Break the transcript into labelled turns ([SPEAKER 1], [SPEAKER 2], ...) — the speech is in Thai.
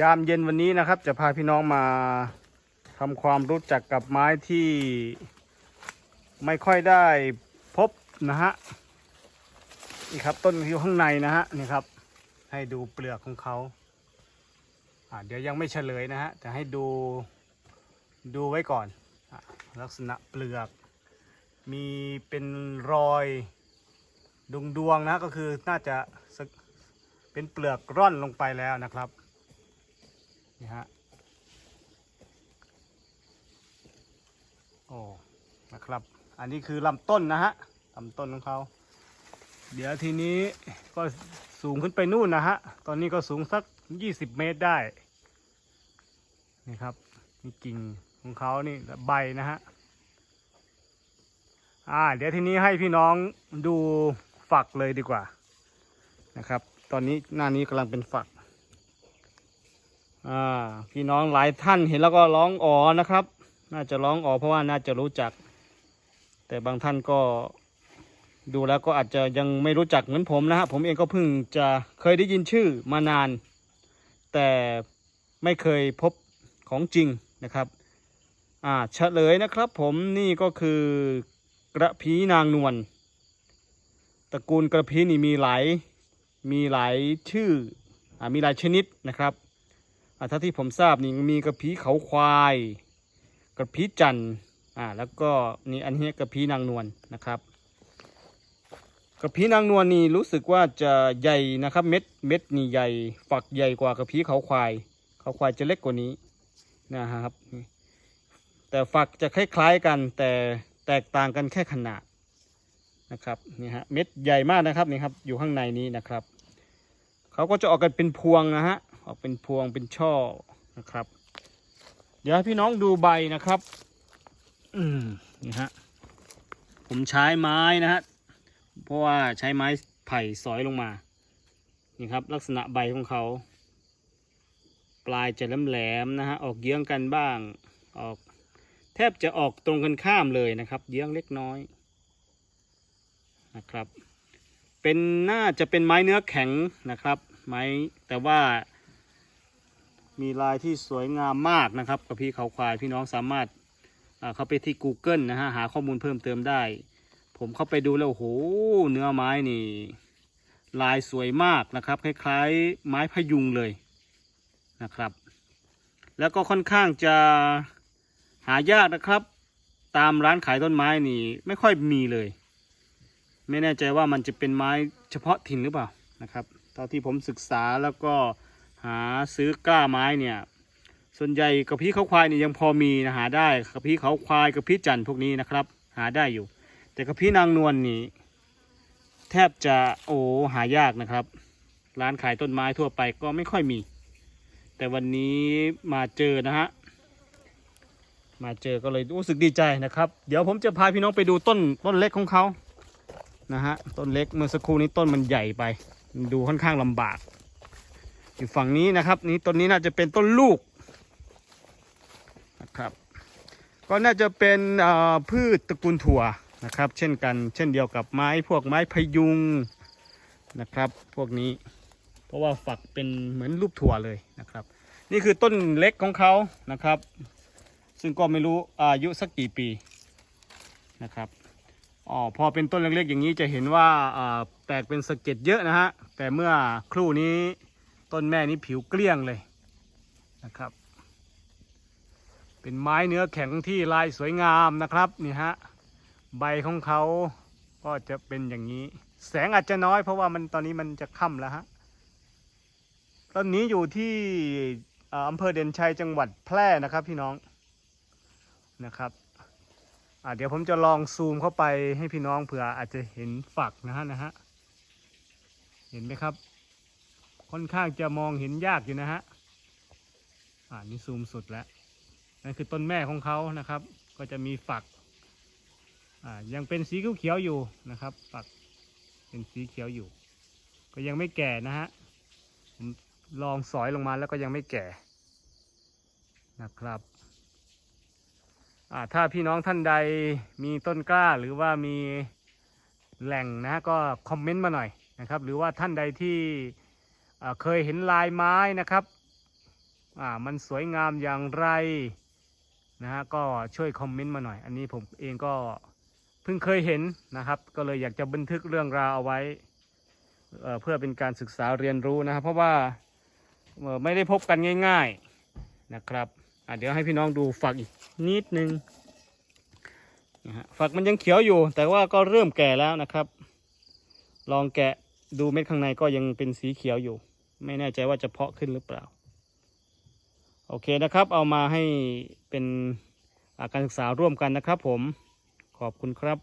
[SPEAKER 1] ยามเย็นวันนี้นะครับ จะพาพี่น้องมาทำความรู้จักกับไม้ที่ไม่ค่อยได้พบนะฮะนี่ครับต้นที่อยู่ข้างในนะฮะนี่ครับ ให้ดูเปลือกของเขาอ่าเดี๋ยวยังไม่เฉลยนะฮะแต่ให้ดูดูไว้ก่อนอลักษณะเปลือก มีเป็นรอยดวงดวงๆนะก็คือน่าจะ เป็นเปลือกร่อนลงไปแล้วนะครับนี่ฮะโอ้นะครับ อันนี้คือลำต้นนะฮะลำต้นของเขา เดี๋ยวทีนี้ก็สูงขึ้นไปนู่นนะฮะ ตอนนี้ก็สูงสัก 20 เมตรได้ นี่ครับนี่กิ่งของเขานี่ใบนะฮะ อ่า เดี๋ยวทีนี้ให้พี่น้องดูฝักเลยดีกว่านะครับ ตอนนี้หน้านี้กำลังเป็นฝักอ่าพี่น้องหลายท่านเห็นแล้วก็ร้องอ๋อนะครับ น่าจะร้องอ๋อเพราะว่าน่าจะรู้จัก แต่บางท่านก็ดูแล้วก็อาจจะยังไม่รู้จักเหมือนผมนะฮะผมเองก็เพิ่งจะเคยได้ยินชื่อมานาน แต่ไม่เคยพบของจริงนะครับอ่าเฉลยนะครับผมนี่ก็คือกระพีนางนวลตระกูลกระพีนี่มีหลาย มีหลายชื่ออ่ามีหลายชนิดนะครับอ่าถ้าที่ผมทราบนี่มีกระพีเขาควาย กระพีจันทร์อ่าแล้วก็นี่อันนี้กระพีนางนวลนะครับกระพีนางนวลนี่รู้สึกว่าจะใหญ่นะครับเม็ดเม็ดนี่ใหญ่ฝักใหญ่กว่ากระพีเขาควายเขาควายจะเล็กกว่านี้นะครับ แต่ฝักจะคล้ายๆกันแต่แตกต่างกันแค่ขนาด นะครับนี่ฮะเม็ดใหญ่มากนะครับนี่ครับอยู่ข้างในนี้นะครับเขาก็จะออกกันเป็นพวงนะฮะออกเป็นพวงเป็นช่อนะครับ เดี๋ยวพี่น้องดูใบนะครับอืมนี่ฮะผมใช้ไม้นะฮะเพราะว่าใช้ไม้ไผ่สอยลงมานี่ครับลักษณะใบของเขา ปลายจะแหลมๆนะฮะออกเยื้องกันบ้างออกแทบจะออกตรงกันข้ามเลยนะครับ เยื้องเล็กน้อย นะครับ เป็นน่าจะเป็นไม้เนื้อแข็งนะครับไม้แต่ว่ามีลายที่สวยงามมากนะครับกับพี่เขาควายพี่น้องสามารถเข้าไปที่ Google นะฮะหาข้อมูลเพิ่มเติมได้ ผมเข้าไปดูแล้วโอ้โหเนื้อไม้นี่ ลายสวยมากนะครับ คล้ายๆ ไม้พยุงเลยนะครับ แล้วก็ค่อนข้างจะหายากนะครับ ตามร้านขายต้นไม้นี่ไม่ค่อยมีเลย ไม่แน่ใจว่ามันจะเป็นไม้เฉพาะถิ่นหรือเปล่านะครับเท่าที่ผมศึกษาแล้วก็หาซื้อกล้าไม้เนี่ย ส่วนใหญ่กระพี้เขาควายนี่ยังพอมีนะหาได้กระพี้เขาควายกระพี้จันทร์พวกนี้นะครับ หาได้อยู่ แต่กระพี้นางนวลนี่แทบจะโอ้หายากนะครับ ร้านขายต้นไม้ทั่วไปก็ไม่ค่อยมี แต่วันนี้มาเจอนะฮะมาเจอก็เลยรู้สึกดีใจนะครับ เดี๋ยวผมจะพาพี่น้องไปดูต้นต้นเล็กของเขา นะฮะต้นเล็กเมื่อสักครู่นี้ต้นมันใหญ่ไป ดูค่อนข้างลำบาก อยู่ฝั่งนี้นะครับนี่ต้นนี้น่าจะเป็นต้นลูกนะครับ ก็น่าจะเป็นพืชตระกูลถั่วนะครับ เช่นกันเช่นเดียวกับไม้พวกไม้พยุงนะครับพวกนี้ เพราะว่าฝักเป็นเหมือนรูปถั่วเลยนะครับ นี่คือต้นเล็กของเขานะครับ ซึ่งก็ไม่รู้อายุสักกี่ปีนะครับ อ๋อพอเป็นต้นเล็กๆอย่างนี้จะเห็นว่าแตกเป็นสะเก็ดเยอะนะฮะแต่เมื่อครู่นี้ต้นแม่นี้ผิวเกลี้ยงเลยนะครับ เป็นไม้เนื้อแข็งที่ลายสวยงามนะครับนี่ฮะใบของเขาก็จะเป็นอย่างนี้ แสงอาจจะน้อยเพราะว่ามันตอนนี้มันจะค่ำแล้วฮะต้นนี้อยู่ที่อำเภอเด่นชัยจังหวัดแพร่นะครับพี่น้องนะครับ เดี๋ยวผมจะลองซูมเข้าไปให้พี่น้องเผื่ออาจจะเห็นฝักนะฮะนะฮะเห็นไหมครับ ค่อนข้างจะมองเห็นยากอยู่นะฮะอ่านี่ซูมสุดแล้วนั่นคือต้นแม่ของเขานะครับ ก็จะมีฝักอ่ายังเป็นสีเขียวๆอยู่นะครับ ฝักเป็นสีเขียวอยู่ ก็ยังไม่แก่นะฮะผมลองสอยลงมาแล้วก็ยังไม่แก่นะครับ ถ้าพี่น้องท่านใดมีต้นกล้าหรือว่ามีแหล่งนะก็คอมเมนต์มาหน่อยนะครับ หรือว่าท่านใดที่เคยเห็นลายไม้นะครับมันสวยงามอย่างไรนะฮะก็ช่วยคอมเมนต์มาหน่อย อันนี้ผมเองก็เพิ่งเคยเห็นนะครับ ก็เลยอยากจะบันทึกเรื่องราวเอาไว้เพื่อเป็นการศึกษาเรียนรู้นะครับ เพราะว่าไม่ได้พบกันง่าย ๆนะครับ เดี๋ยวให้พี่น้องดูฝักอีกนิดนึงนะฮะฝักมันยังเขียวอยู่ แต่ว่าก็เริ่มแก่แล้วนะครับ ลองแกะดูเม็ดข้างในก็ยังเป็นสีเขียวอยู่ ไม่แน่ใจว่าจะเพาะขึ้นหรือเปล่า โอเคนะครับ เอามาให้เป็นาการศึกษาร่วมกันนะครับผมขอบคุณครับ